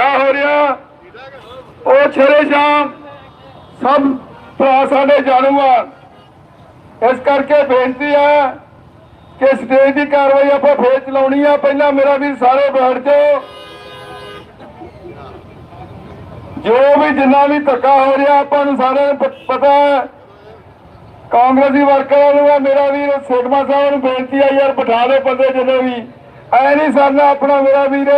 ਧੱਕਾ ਹੋ ਰਿਹਾ। ਉਹ ਛੇਰੇ ਸ਼ਾਮ ਸਭ ਭਰਾ ਸਾਡੇ ਜਾਣੂ ਆ ਇਸ ਕਰਕੇ ਬੇਨਤੀ ਹੈ ਕਿ ਸਟੇਜ ਦੀ ਕਾਰਵਾਈ ਆਪਾਂ ਫੇਰ ਚਲਾਉਣੀ ਆ। ਪਹਿਲਾਂ ਮੇਰਾ ਵੀ ਸਾਰੇ ਬੈਠ ਜਾਓ। ਜੋ ਵੀ ਜਿੰਨਾ ਵੀ ਧੱਕਾ ਹੋ ਰਿਹਾ ਆਪਾਂ ਨੂੰ ਸਾਰਿਆਂ ਨੂੰ ਪਤਾ ਹੈ। ਕਾਂਗਰਸੀ ਵਰਕਰਾਂ ਨੂੰ ਆ ਮੇਰਾ ਵੀਰ ਸੇਠਮਾ ਸਾਹਿਬ ਨੂੰ ਬੇਨਤੀ ਆ ਯਾਰ ਬਿਠਾ ਦੇ ਬੰਦੇ ਜਦੋਂ ਵੀ। ਐ ਨਹੀਂ ਸਰਨਾ ਆਪਣਾ ਮੇਰਾ ਵੀਰ।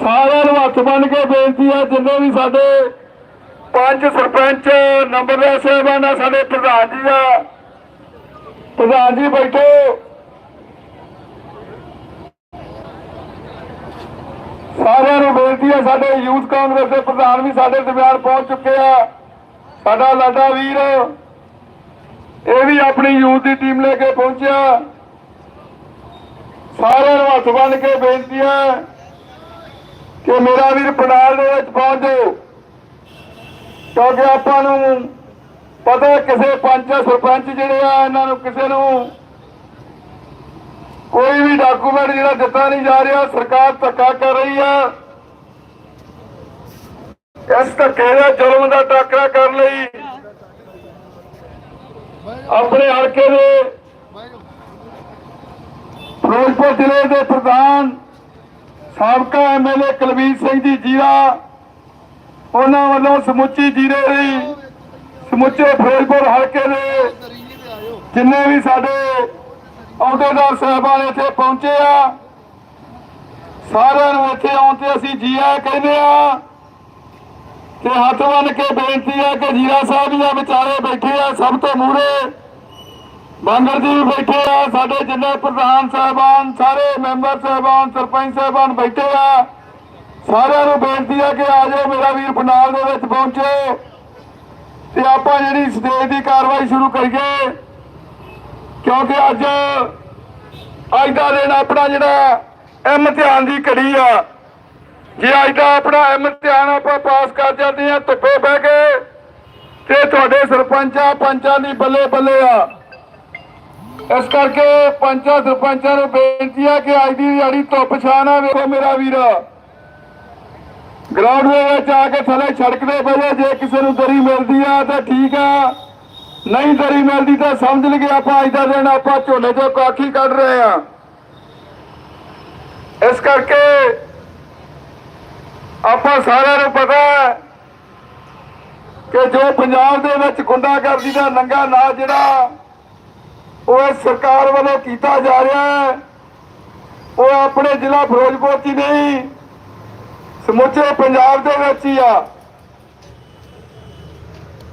ਸਾਰਿਆਂ ਨੂੰ ਹੱਥ ਬੰਨ ਕੇ ਬੇਨਤੀ ਆ ਜਿੰਨੇ ਵੀ ਸਾਡੇ ਪੰਜ ਸਰਪੰਚ ਨੰਬਰਦਾਰ ਸਾਹਿਬਾਨ ਆ ਸਾਡੇ ਪ੍ਰਧਾਨ ਜੀ ਆ। ਪ੍ਰਧਾਨ ਜੀ ਬੈਠੋ। ਸਾਰਿਆਂ ਨੂੰ ਬੇਨਤੀ ਹੈ, ਸਾਡੇ ਯੂਥ ਕਾਂਗਰਸ ਦੇ ਪ੍ਰਧਾਨ ਵੀ ਸਾਡੇ ਦਰਮਿਆਨ ਪਹੁੰਚ ਚੁੱਕੇ ਆ। ਸਾਡਾ ਲਾਡਾ ਵੀਰ, ਇਹ ਵੀ ਆਪਣੀ ਯੂਥ ਦੀ ਟੀਮ ਲੈ ਕੇ ਪਹੁੰਚਿਆ। ਸਾਰਿਆਂ ਨੂੰ ਹੱਥ ਬੰਨ ਕੇ ਬੇਨਤੀ ਹੈ ਕਿ ਮੇਰਾ ਵੀਰ ਪੰਡਾਲ ਦੇ ਵਿੱਚ ਪਹੁੰਚ ਜਾਓ। ਕਿਉਂਕਿ ਆਪਾਂ ਨੂੰ ਪਤਾ ਕਿਸੇ ਪੰਚ ਸਰਪੰਚ ਜਿਹੜੇ ਆ, ਇਹਨਾਂ ਨੂੰ ਕਿਸੇ ਨੂੰ ਕੋਈ ਵੀ ਡਾਕੂਮੈਂਟ ਜਿਹੜਾ ਦਿੱਤਾ ਨਹੀਂ ਜਾ ਰਿਹਾ, ਸਰਕਾਰ ਧੱਕਾ ਕਰ ਰਹੀ ਆ। ਇਸ ਧੱਕੇ ਦਾ ਜ਼ੁਲਮ ਦਾ ਟਾਕਰਾ ਕਰਨ ਲਈ ਆਪਣੇ ਹਲਕੇ ਦੇ ਫਿਰੋਜ਼ਪੁਰ ਜ਼ਿਲ੍ਹੇ ਦੇ ਪ੍ਰਧਾਨ ਸਾਬਕਾ ਐਮਐਲਏ ਕੁਲਵੀਰ ਸਿੰਘ ਜੀ ਜੀਰਾ, ਉਹਨਾਂ ਵੱਲੋਂ ਸਮੁੱਚੀ ਜੀਰੇ ਦੀ ਸਮੁੱਚੇ ਫਿਰੋਜ਼ਪੁਰ ਹਲਕੇ ਦੇ ਜਿੰਨੇ ਵੀ ਸਾਡੇ ਅਹੁਦੇਦਾਰ ਸਾਹਿਬਾਨ ਇੱਥੇ ਪਹੁੰਚੇ ਆ, ਸਾਰਿਆਂ ਨੂੰ ਇੱਥੇ ਆਉਣ ਤੇ ਅਸੀਂ ਜੀ ਕਹਿੰਦੇ ਆ ਤੇ ਹੱਥ ਬੰਨ ਕੇ ਬੇਨਤੀ ਆ ਕਿ ਜੀਰਾ ਸਾਹਿਬ ਜੀ ਵਿਚਾਰੇ ਬੈਠੇ ਆ ਸਭ ਤੋਂ ਮੂਹਰੇ। ਬਾਂਦਰ ਜੀ ਵੀ ਬੈਠੇ ਆ, ਸਾਡੇ ਜਿੰਨੇ ਪ੍ਰਧਾਨ ਸਾਹਿਬਾਨ, ਸਾਰੇ ਮੈਂਬਰ ਸਾਹਿਬਾਨ, ਸਰਪੰਚ ਸਾਹਿਬਾਨ ਬੈਠੇ ਆ। ਸਾਰਿਆਂ ਨੂੰ ਬੇਨਤੀ ਆ ਕਿ ਆ ਜਾਓ, ਮੇਰਾ ਵੀਰ ਪੰਡਾਲ ਦੇ ਵਿੱਚ ਪਹੁੰਚੋ। ਤੇ ਆਪਾਂ ਜਿਹੜੀ ਸਟੇਜ ਦੀ ਕਾਰਵਾਈ ਸ਼ੁਰੂ ਕਰੀਏ, ਕਿਉਂਕਿ ਅੱਜ ਅੱਜ ਦਾ ਦਿਨ ਆਪਣਾ ਜਿਹੜਾ ਇਮਤਿਹਾਨ ਦੀ ਘੜੀ ਆ। ਜੇ ਅੱਜ ਦਾ ਆਪਣਾ ਇਮਤਿਹਾਨ ਆਪਾਂ ਪਾਸ ਕਰ ਜਾਂਦੇ ਆ, ਧੁੱਪੇ ਬਹਿ ਕੇ, ਤੇ ਤੁਹਾਡੇ ਸਰਪੰਚਾਂ, ਪੰਚਾਂ ਦੀ ਬੱਲੇ ਬੱਲੇ ਆ। ਇਸ ਕਰਕੇ ਪੰਚਾਂ ਸਰਪੰਚਾਂ ਨੂੰ ਬੇਨਤੀ ਆ ਕਿ ਅੱਜ ਦੀ ਦਿਹਾੜੀ ਧੁੱਪ ਛਾਂ ਨਾ ਵੇਖੋ ਮੇਰਾ ਵੀਰ। ਗਰਾਊਂਡ ਦੇ ਵਿੱਚ ਆ ਕੇ ਥੱਲੇ ਸੜਕ ਦੇ ਜੇ ਕਿਸੇ ਨੂੰ ਦਰੀ ਮਿਲਦੀ ਆ ਤਾਂ ਠੀਕ ਆ। ਨਹੀਂ ਦਰੀ ਮਿਲਦੀ ਤਾਂ ਸਮਝ ਲਈਏ ਆਪਾਂ ਅੱਜ ਦਾ ਦਿਨ ਆਪਾਂ ਝੋਨੇ ਚੋਂ ਕਾਠੀ ਕੱਢ ਰਹੇ ਆ। ਇਸ ਕਰਕੇ ਆਪਾਂ ਸਾਰਿਆਂ ਨੂੰ ਪਤਾ ਹੈ ਕਿ ਜੋ ਪੰਜਾਬ ਦੇ ਵਿੱਚ ਗੁੰਡਾਗਰਦੀ ਦਾ ਨੰਗਾ ਨਾ ਜਿਹੜਾ ਉਹ ਸਰਕਾਰ ਵੱਲੋਂ ਕੀਤਾ ਜਾ ਰਿਹਾ ਹੈ। ਉਹ ਆਪਣੇ ਜ਼ਿਲ੍ਹਾ ਫਿਰੋਜ਼ਪੁਰ 'ਚ ਹੀ ਨਹੀਂ, ਸਮੁੱਚੇ ਪੰਜਾਬ ਦੇ ਵਿੱਚ ਹੀ ਆ।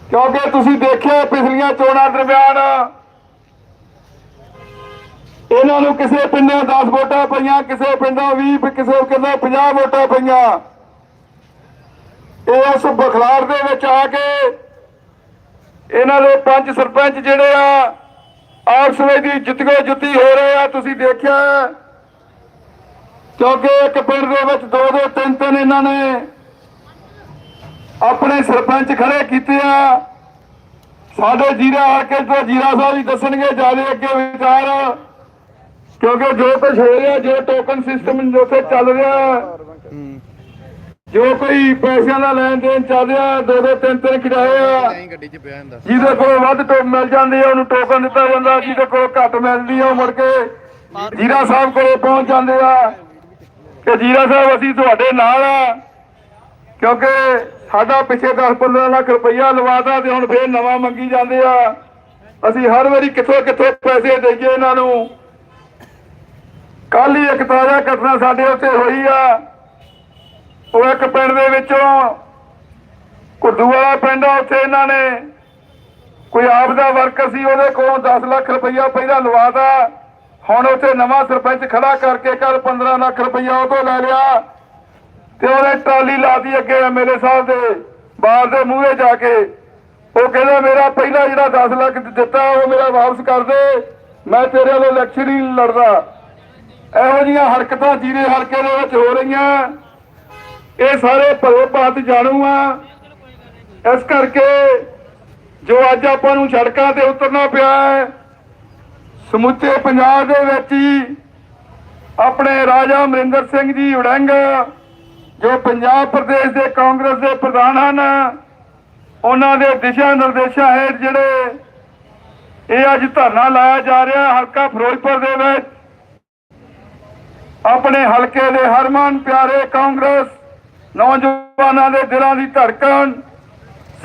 ਕਿਉਂਕਿ ਤੁਸੀਂ ਦੇਖਿਆ ਪਿਛਲੀਆਂ ਚੋਣਾਂ ਦਰਮਿਆਨ, ਇਹਨਾਂ ਨੂੰ ਕਿਸੇ ਪਿੰਡੋਂ 10 ਵੋਟਾਂ ਪਈਆਂ, ਕਿਸੇ ਪਿੰਡੋਂ 20 ਕਿਸੇ ਪਿੰਡੋਂ 50 ਵੋਟਾਂ ਪਈਆਂ। ਇਹ ਉਸ ਬਖਲਾਰ ਦੇ ਵਿੱਚ ਆ ਕੇ ਇਹਨਾਂ ਦੇ ਪੰਜ ਸਰਪੰਚ ਜਿਹੜੇ ਆ ਆਪਸ ਵਿੱਚ ਜਿੱਤਗੋ ਜੁੱਤੀ ਹੋ ਰਹੇ ਆ, ਤੁਸੀਂ ਦੇਖਿਆ ਕਿਉਂਕਿ ਇੱਕ ਪਿੰਡ ਦੇ ਵਿੱਚ ਦੋ ਦੋ, ਤਿੰਨ ਤਿੰਨ ਇਹਨਾਂ ਨੇ ਆਪਣੇ ਸਰਪੰਚ ਖੜੇ ਕੀਤੇ ਆ। ਸਾਡੇ ਜੀਰਾ ਹਲਕੇ ਤੋਂ ਜੀਰਾ ਸਾਹਿਬ ਹੀ ਦੱਸਣਗੇ, ਜ਼ਿਆਦਾ ਅੱਗੇ ਵਿਚਾਰ ਕਿਉਂਕਿ ਜੋ ਕੁਝ ਹੋ ਰਿਹਾ, ਜੋ ਟੋਕਨ ਸਿਸਟਮ ਜੋ ਉੱਥੇ ਚੱਲ ਰਿਹਾ ਜੋ ਕੋਈ ਪੈਸਿਆਂ ਦਾ ਲੈਣ ਦੇਣ ਚੱਲ ਰਿਹਾ ਦੋ ਦੋ ਤਿੰਨ ਤਿੰਨ ਕਿਰਾਏ ਆ। ਐਂ ਗੱਡੀ 'ਚ ਪਿਆ ਹੁੰਦਾ ਜਿਹਦੇ ਕੋਲ ਵੱਧ ਟੋਕ ਮਿਲ ਜਾਂਦੀ ਹੈ ਉਹਨੂੰ ਟੋਕਨ ਦਿੱਤਾ ਜਾਂਦਾ ਜਿਹਦੇ ਕੋਲ ਘੱਟ ਮਿਲਦੀ ਉਹ ਮੁੜ ਕੇ ਜੀਰਾ ਸਾਹਿਬ ਕੋਲੇ ਪਹੁੰਚ ਜਾਂਦੇ ਆ। ਕਿ ਜੀਰਾ ਸਾਹਿਬ ਅਸੀਂ ਤੁਹਾਡੇ ਨਾਲ ਆ ਕਿਉਂਕਿ ਸਾਡਾ ਪਿੱਛੇ 10-15 ਲੱਖ ਰੁਪਈਆ ਲਵਾਦਾ ਤੇ ਹੁਣ ਫੇਰ ਨਵਾਂ ਮੰਗੀ ਜਾਂਦੇ ਆ। ਅਸੀਂ ਹਰ ਵਾਰੀ ਕਿੱਥੋਂ ਕਿੱਥੋਂ ਪੈਸੇ ਦੇਈਏ ਇਹਨਾਂ ਨੂੰ। ਕੱਲ ਹੀ ਇੱਕ ਤਾਜ਼ਾ ਘਟਨਾ ਸਾਡੇ ਉੱਤੇ ਹੋਈ ਆ। ਉਹ ਇੱਕ ਪਿੰਡ ਦੇ ਵਿੱਚੋਂ ਕੁੱਦੂ ਵਾਲਾ ਪਿੰਡ ਆ, ਉੱਥੇ ਇਹਨਾਂ ਨੇ ਕੋਈ ਆਪ ਦਾ ਵਰਕਰ ਸੀ, ਉਹਦੇ ਕੋਲੋਂ 10 ਲੱਖ ਰੁਪਈਆ ਪਹਿਲਾਂ ਲਵਾਤਾ। ਹੁਣ ਉੱਥੇ ਨਵਾਂ ਸਰਪੰਚ ਖੜਾ ਕਰਕੇ ਕੱਲ 15 ਲੱਖ ਰੁਪਈਆ ਉਹ ਤੋਂ ਲੈ ਲਿਆ ਤੇ ਉਹਨੇ ਟਰਾਲੀ ਲਾਤੀ ਅੱਗੇ ਐਮਐਲਏ ਸਾਹਿਬ ਦੇ ਬਾਹਰ ਦੇ ਮੂਹਰੇ ਜਾ ਕੇ। ਉਹ ਕਹਿੰਦਾ, ਮੇਰਾ ਪਹਿਲਾ ਜਿਹੜਾ 10 ਲੱਖ ਦਿੱਤਾ, ਉਹ ਮੇਰਾ ਵਾਪਸ ਕਰ ਦੇ। ਮੈਂ ਤੇਰੇ ਵੱਲੋਂ ਇਲੈਕਸ਼ਨ ਹੀ ਲੜਦਾ। ਇਹੋ ਜੀਆਂ ਹਰਕਤਾਂ ਜੀਰੇ ਹਲਕੇ ਦੇ ਵਿੱਚ ਹੋ ਰਹੀਆਂ। ਇਹ ਸਾਰੇ ਭਲੇ ਭਾਤ ਜਾਣੂ ਆ। ਇਸ ਕਰਕੇ ਜੋ ਅੱਜ ਆਪਾਂ ਨੂੰ ਸੜਕਾਂ ਤੇ ਉਤਰਨਾ ਪਿਆ ਹੈ, ਸਮੁੱਚੇ ਪੰਜਾਬ ਦੇ ਵਿੱਚ ਹੀ ਆਪਣੇ ਰਾਜਾ ਅਮਰਿੰਦਰ ਸਿੰਘ ਜੀ ਉੜੰਗ ਜੋ ਪੰਜਾਬ ਪ੍ਰਦੇਸ਼ ਦੇ ਕਾਂਗਰਸ ਦੇ ਪ੍ਰਧਾਨ ਹਨ, ਉਹਨਾਂ ਦੇ ਦਿਸ਼ਾ ਨਿਰਦੇਸ਼ਾਂ ਹੇਠ ਜਿਹੜੇ ਇਹ ਅੱਜ ਧਰਨਾ ਲਾਇਆ ਜਾ ਰਿਹਾ ਹਲਕਾ ਫਿਰੋਜ਼ਪੁਰ ਦੇ ਵਿੱਚ, ਆਪਣੇ ਹਲਕੇ ਦੇ ਹਰਮਨ ਪਿਆਰੇ ਕਾਂਗਰਸ ਨੌਜਵਾਨਾਂ ਦੇ ਦਿਲਾਂ ਦੀ ਧੜਕਣ।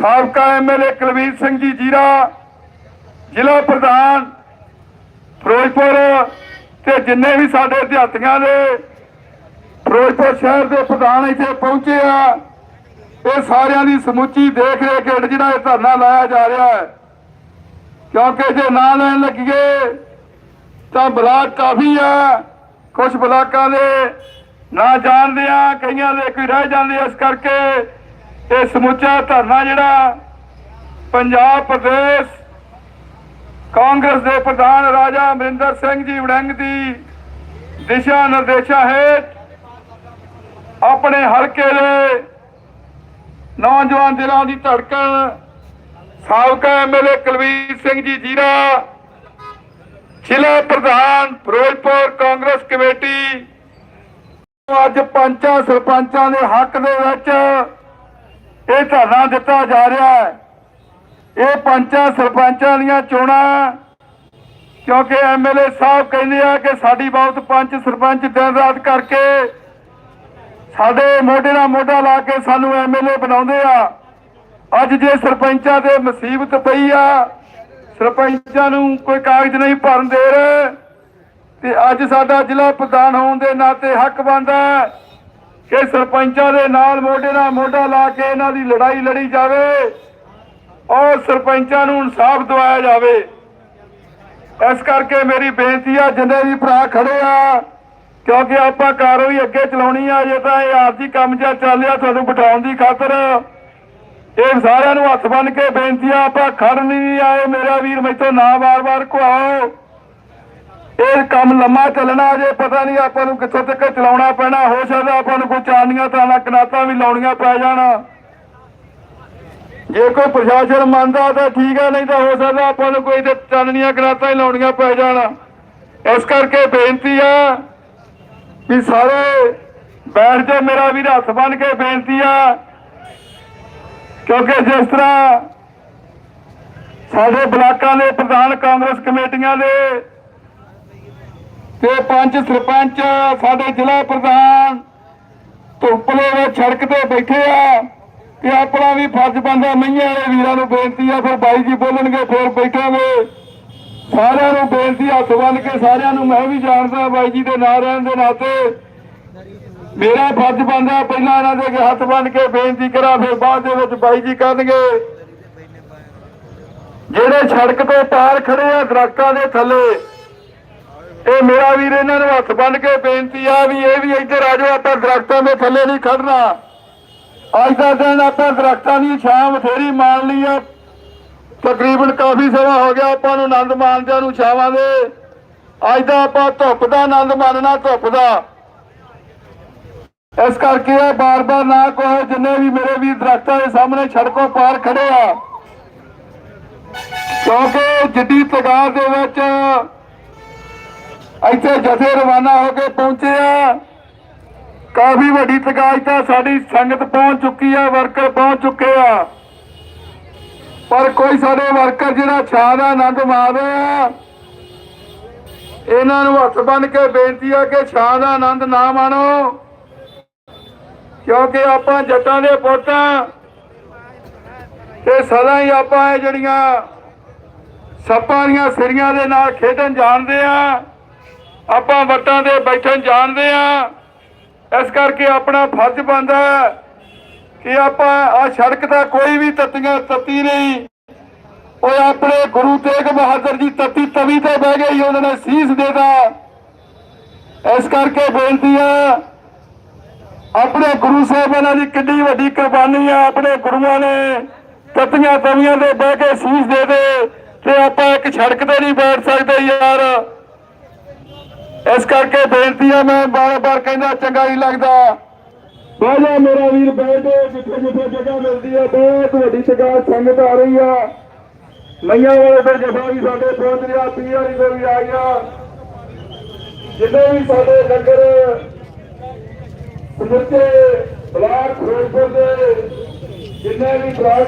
ਸਾਬਕਾ ਐਮਐਲਏ ਕੁਲਵੀਰ ਸਿੰਘ ਜੀ ਜੀਰਾ, ਜ਼ਿਲ੍ਹਾ ਪ੍ਰਧਾਨ ਫਿਰੋਜ਼ਪੁਰ ਤੇ ਜਿੰਨੇ ਵੀ ਸਾਡੇ ਅਧਿਆਤੀਆਂ ਦੇ ਫਿਰੋਜ਼ਪੁਰ ਸ਼ਹਿਰ ਦੇ ਪ੍ਰਧਾਨ ਇੱਥੇ ਪਹੁੰਚੇ ਆ, ਇਹ ਸਾਰਿਆਂ ਦੀ ਸਮੁੱਚੀ ਦੇਖ ਰੇਖ ਹੇਠ ਜਿਹੜਾ ਇਹ ਧਰਨਾ ਲਾਇਆ ਜਾ ਰਿਹਾ ਹੈ। ਕਿਉਂਕਿ ਜੇ ਨਾ ਲੈਣ ਲੱਗੀਏ, ਤਾਂ ਬਲਾਕ ਕਾਫੀ ਆ ਕੁਝ ਬਲਾਕਾਂ ਦੇ ਨਾ ਜਾਣਦੇ ਆ ਕਈਆਂ ਦੇ ਕੋਈ ਰਹਿ ਜਾਂਦੇ ਇਸ ਕਰਕੇ ਇਹ ਸਮੁੱਚਾ ਧਰਨਾ ਜਿਹੜਾ ਪੰਜਾਬ ਪ੍ਰਦੇਸ਼ ਕਾਂਗਰਸ ਦੇ ਪ੍ਰਧਾਨ ਰਾਜਾ ਅਮਰਿੰਦਰ ਸਿੰਘ ਜੀ ਵੜੰਗ ਦੀ ਦਿਸ਼ਾ ਨਿਰਦੇਸ਼ਾਂ ਹੇਠ ਆਪਣੇ ਹਲਕੇ ਦੇ ਨੌਜਵਾਨ ਦਿਲਾਂ ਦੀ ਧੜਕਣ ਸਾਬਕਾ ਐਮਐਲਏ ਕੁਲਵੀਰ ਸਿੰਘ ਜੀ ਜੀਰਾ, ਜ਼ਿਲ੍ਹਾ ਪ੍ਰਧਾਨ ਫਿਰੋਜ਼ਪੁਰ ਕਾਂਗਰਸ ਕਮੇਟੀ ਅੱਜ ਪੰਚਾਂ ਸਰਪੰਚਾਂ ਦੇ ਹੱਕ ਦੇ ਵਿੱਚ ਇਹ ਧਰਨਾ ਦਿੱਤਾ ਜਾ ਰਿਹਾ ਹੈ। ਇਹ ਪੰਚਾਂ ਸਰਪੰਚਾਂ ਦੀਆਂ ਚੋਣਾਂ ਕਿਉਂਕਿ ਐਮਐਲਏ ਸਾਹਿਬ ਕਹਿੰਦੇ ਆ ਕਿ ਸਾਡੀ ਬਹੁਤ ਪੰਚ ਸਰਪੰਚ ਦਿਨ ਰਾਤ ਕਰਕੇ ਸਾਡੇ ਮੋਢੇ ਨਾਲ ਮੋਢਾ ਲਾ ਕੇ ਸਾਨੂੰ ਐਮਐਲਏ ਬਣਾਉਂਦੇ ਆ। ਅੱਜ ਜੇ ਸਰਪੰਚਾਂ ਤੇ ਮੁਸੀਬਤ ਪਈ ਆ, ਸਰਪੰਚਾਂ ਨੂੰ ਕੋਈ ਕਾਗਜ਼ ਨਹੀਂ ਭਰਨ ਦੇ ਰਹੇ। ਤੇ ਅੱਜ ਸਾਡਾ ਜ਼ਿਲ੍ਹਾ ਪ੍ਰਧਾਨ ਹੋਣ ਦੇ ਨਾਤੇ ਹੱਕ ਬਣਦਾ ਕਿ ਸਰਪੰਚਾਂ ਦੇ ਨਾਲ ਮੋਢੇ ਨਾਲ ਮੋਢਾ ਲਾ ਕੇ ਇਹਨਾਂ ਦੀ ਲੜਾਈ ਲੜੀ ਜਾਵੇ ਔਰ ਸਰਪੰਚਾਂ ਨੂੰ ਇਨਸਾਫ ਦਿਵਾਇਆ ਜਾਵੇ। ਇਸ ਕਰਕੇ ਮੇਰੀ ਬੇਨਤੀ ਆ, ਜਿੰਨੇ ਵੀ ਭਰਾ ਖੜੇ ਆ, ਕਿਉਂਕਿ ਆਪਾਂ ਕਾਰਵਾਈ ਅੱਗੇ ਚਲਾਉਣੀ ਆ, ਜੇ ਤਾਂ ਇਹ ਆਰਜੀ ਕੰਮ ਜਿਹਾ ਚੱਲਿਆ ਰਿਹਾ ਤੁਹਾਨੂੰ ਬਿਠਾਉਣ ਦੀ ਖਾਤਰ। ਇਹ ਸਾਰਿਆਂ ਨੂੰ ਹੱਥ ਬੰਨ ਕੇ ਬੇਨਤੀ ਆ, ਆਪਾਂ ਖੜ ਨਹੀਂ ਆਏ, ਮੇਰਾ ਵੀਰ ਮੈਥੋਂ ਨਾ ਵਾਰ-ਵਾਰ ਕੁਹਾਓ ਇਹ ਕੰਮ ਲੰਮਾ ਚੱਲਣਾ ਜੇ, ਪਤਾ ਨਹੀਂ ਆਪਾਂ ਨੂੰ ਕਿੱਥੋਂ ਤੱਕ ਚਲਾਉਣਾ ਪੈਣਾ। ਹੋ ਸਕਦਾ ਆਪਾਂ ਨੂੰ ਕੋਈ ਚਾਨੀਆਂ ਤਾਂ ਕਨਾਤਾਂ ਵੀ ਲਾਉਣੀਆਂ ਪੈ ਜਾਣ। ਜੇ ਕੋਈ ਪ੍ਰਸ਼ਾਸਨ ਮੰਨਦਾ ਤਾਂ ਠੀਕ ਹੈ ਨਹੀਂ ਤਾਂ ਹੋ ਸਕਦਾ ਆਪਾਂ ਨੂੰ ਕੋਈ ਤੇ ਚਾਨਣੀਆਂ, ਕਨਾਤਾਂ ਹੀ ਲਾਉਣੀਆਂ ਪੈ ਜਾਣ। ਇਸ ਕਰਕੇ ਬੇਨਤੀ ਆ ਵੀ ਸਾਰੇ ਬੈਠ ਜਾ ਮੇਰਾ ਵੀਰ ਹੱਥ ਬੰਨ ਕੇ ਬੇਨਤੀ ਆ। ਕਿਉਂਕਿ ਜਿਸ ਤਰ੍ਹਾਂ ਸਾਡੇ ਬਲਾਕਾਂ ਦੇ ਪ੍ਰਧਾਨ ਕਾਂਗਰਸ ਕਮੇਟੀਆਂ ਦੇ ਤੇ ਪੰਜ ਸਰਪੰਚ ਸਾਡੇ ਜ਼ਿਲ੍ਹਾ ਪ੍ਰਧਾਨ ਧੁੱਪ ਵਿੱਚ ਸੜਕ ਤੇ ਬੈਠੇ ਆ ਤੇ ਆਪਣਾ ਵੀ ਫਰਜ਼ ਬੰਦਾ ਮਈਆਂ ਵਾਲੇ ਵੀਰਾਂ ਨੂੰ ਬੇਨਤੀ ਆ, ਫਿਰ ਬਾਈ ਜੀ ਬੋਲਣਗੇ, ਫਿਰ ਬੈਠਾਂਗੇ। ਸਾਰਿਆਂ ਨੂੰ ਬੇਨਤੀ ਹੱਥ ਬੰਨ ਕੇ ਸਾਰਿਆਂ ਨੂੰ ਮੈਂ ਵੀ ਜਾਣਦਾ ਬਾਈ ਜੀ ਦੇ ਨਾਂ ਰਹਿਣ ਦੇ ਨਾਤੇ। ਮੇਰਾ ਫਰਜ਼ ਬੰਦਾ ਪਹਿਲਾਂ ਇਹਨਾਂ ਦੇ ਅੱਗੇ ਹੱਥ ਬੰਨ ਕੇ ਬੇਨਤੀ ਕਰਾਂ, ਫਿਰ ਬਾਅਦ ਦੇ ਵਿੱਚ ਬਾਈ ਜੀ ਕਰਨਗੇ। ਜਿਹੜੇ ਸੜਕ ਤੋਂ ਪਾਰ ਖੜੇ ਆ, ਦਰਖਤਾਂ ਦੇ ਥੱਲੇ ਇਹ ਮੇਰਾ ਵੀਰ ਇਹਨਾਂ ਨੂੰ ਹੱਥ ਬੰਨ ਕੇ ਬੇਨਤੀ ਆ ਵੀ ਇਹ ਵੀ ਇੱਧਰ ਆ ਜਾਓ, ਆਪਾਂ ਦਰਖਤਾਂ ਦੇ ਥੱਲੇ ਨਹੀਂ ਖੜਨਾ ਅੱਜ ਦਾ ਦਿਨ ਆਪਾਂ ਦਰਖਤਾਂ ਦੀ ਛਾਂ ਬਥੇਰੀ ਮਾਣ ਲਈ ਆ। ਤਕਰੀਬਨ ਕਾਫੀ ਸਮਾਂ ਹੋ ਗਿਆ ਆਪਾਂ ਨੂੰ ਆਨੰਦ ਮਾਣਦਿਆਂ ਨੂੰ ਛਾਵਾਂ ਦੇ। ਅੱਜ ਦਾ ਆਪਾਂ ਧੁੱਪ ਦਾ ਆਨੰਦ ਮਾਣਨਾ, ਧੁੱਪ ਦਾ। ਇਸ ਕਰਕੇ ਇਹ ਬਾਰ-ਬਾਰ ਨਾ ਕਹੋ, ਜਿੰਨੇ ਵੀ ਮੇਰੇ ਵੀਰ ਦਰਖਤਾਂ ਦੇ ਸਾਹਮਣੇ ਸੜਕੋਂ ਪਾਰ ਖੜੇ ਆ। ਕਿਉਂਕਿ ਜਿੱਡੀ ਤਗਾਰ ਦੇ ਵਿੱਚ ਇੱਥੇ ਜਥੇ ਰਵਾਨਾ ਹੋ ਕੇ ਪਹੁੰਚੇ ਆ। ਕਾਫੀ ਵੱਡੀ ਤਗਾਜ ਤਾਂ ਸਾਡੀ ਸੰਗਤ ਪਹੁੰਚ ਚੁੱਕੀ ਆ ਵਰਕਰ ਪਹੁੰਚ ਚੁੱਕੇ ਆ। ਪਰ ਕੋਈ ਸਾਡੇ ਵਰਕਰ ਜਿਹੜਾ ਛਾਂ ਦਾ ਆਨੰਦ ਮਾਰ ਰਿਹਾ ਆ, ਇਹਨਾਂ ਨੂੰ ਹੱਥ ਬੰਨ ਕੇ ਬੇਨਤੀ ਆ ਕਿ ਛਾਂ ਦਾ ਆਨੰਦ ਨਾ ਮਾਣੋ। ਕਿਉਂਕਿ ਆਪਾਂ ਜੱਟਾਂ ਦੇ ਪੁੱਤ ਆ, ਤੇ ਸਦਾ ਹੀ ਆਪਾਂ ਇਹ ਜਿਹੜੀਆਂ ਸੱਪਾਂ ਦੀਆਂ ਸਿਰੀਆਂ ਦੇ ਨਾਲ ਖੇਡਣ ਜਾਣਦੇ ਆ। ਆਪਾਂ ਵੱਟਾਂ ਦੇ ਬੈਠਣ ਜਾਣਦੇ ਆ ਇਸ ਕਰਕੇ ਆਪਣਾ ਫਰਜ਼ ਬਣਦਾ ਕਿ ਆਪਾਂ ਆ ਸੜਕ ਦਾ ਕੋਈ ਵੀ ਤੱਤੀਆਂ ਤੱਤੀ ਨਹੀਂ। ਉਹ ਆਪਣੇ ਗੁਰੂ ਤੇਗ ਬਹਾਦਰ ਜੀ ਤੱਤੀ ਤਵੀ ਤੇ ਬਹਿ ਗਏ ਸੀ, ਉਹਨਾਂ ਨੇ ਸੀਸ ਦੇਦਾ ਇਸ ਕਰਕੇ ਬੇਨਤੀ ਆ ਆਪਣੇ ਗੁਰੂ ਸਾਹਿਬਾਨਾਂ ਦੀ ਕਿੰਨੀ ਵੱਡੀ ਕੁਰਬਾਨੀ ਆ ਆਪਣੇ ਗੁਰੂਆਂ ਨੇ ਤੱਤੀਆਂ ਤਵੀਆਂ ਦੇ ਬਹਿ ਕੇ ਸੀਸ ਦੇ ਦੇ ਤੇ ਆਪਾਂ ਇੱਕ ਸੜਕ ਤੇ ਨਹੀਂ ਬੈਠ ਸਕਦੇ ਯਾਰ। ਇਸ ਕਰਕੇ ਬੇਨਤੀ ਆ, ਮੈਂ ਬਾਰ-ਬਾਰ ਕਹਿੰਦਾ, ਚੰਗਾ ਨਹੀਂ ਲੱਗਦਾ। ਬਹਿ ਮੇਰਾ ਵੀਰ ਬਹਿ ਜਿੱਥੇ ਜਿੱਥੇ ਜਗ੍ਹਾ ਮਿਲਦੀ ਆ, ਬਹੁਤ ਵੱਡੀ ਜਗ੍ਹਾ ਸੰਗਤ ਆ ਰਹੀ ਆ। ਮਈਆਂ ਵਾਲੇ ਫਿਰ ਜਫਾ ਵੀ ਸਾਡੇ ਪਹੁੰਚ ਰਿਹਾ ਪੀਰ ਦੇ ਵੀ ਆ। ਗਿਆ ਜਿੰਨੇ ਵੀ ਸਾਡੇ ਨਗਰ ਸਮੁੱਚੇ ਬਲਾਕ ਫਿਰੋਜ਼ਪੁਰ ਦੇ ਜਿੰਨੇ ਵੀ ਬਲਾਕ